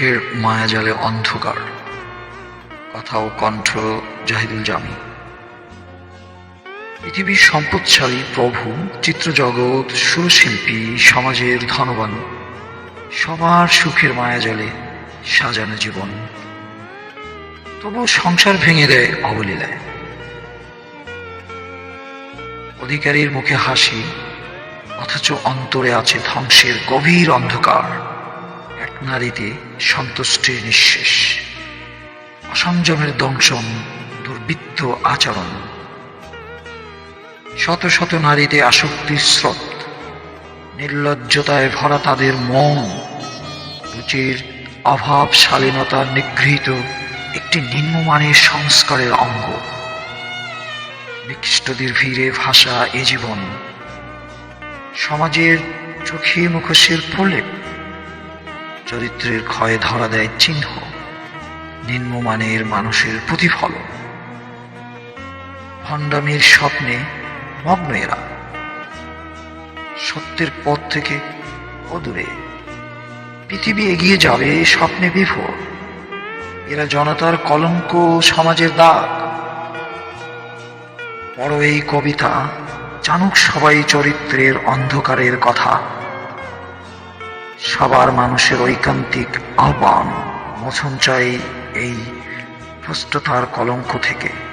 সুখের মায়াজালে অন্ধকার। কথা ও কণ্ঠ জাহিদুল জামি। পৃথিবীর সম্পদশালী প্রভু, চিত্রজগৎ, সুরশিল্পী, সমাজের ধনবান, সবার সুখের মায়াজালে সাজানো জীবন। তবু সংসার ভেঙে দেয় অবলীলায়। অধিকারীর মুখে হাসি, অথচ অন্তরে আছে ধ্বংসের গভীর অন্ধকার। নারীতে সন্তুষ্টির নিঃশেষ। অসংযমের দংশন, দুর্বৃত্ত আচরণ। শত শত নারীতে আসক্তির স্রোত। নির্লজ্জতায় ভরা তাদের মন। রুচির অভাব শালীনতার নিগৃহীত একটি নিম্নমানের সংস্কারের অঙ্গ। নিকৃষ্টদের ভিড়ে ভাষা এ জীবন। সমাজের চোখে মুখোশের প্রলেপ। চরিত্রের ক্ষয়ে ধরা দেয় চিহ্ন, নিম্নমানের মানুষের প্রতিফলন। ভণ্ডামির স্বপ্নে মগ্ন এরা। সত্যের পথ থেকে অদূরে। পৃথিবী এগিয়ে যাবে স্বপ্নে বিভোর। এরা জনতার কলঙ্ক সমাজের দাগ। বড় এই কবিতা, জানুক সবাই চরিত্রের অন্ধকারের কথা। সবার মানুষের ঐকান্তিক আহ্বান মোচন চাই এই পুষ্টতার কলঙ্ক থেকে।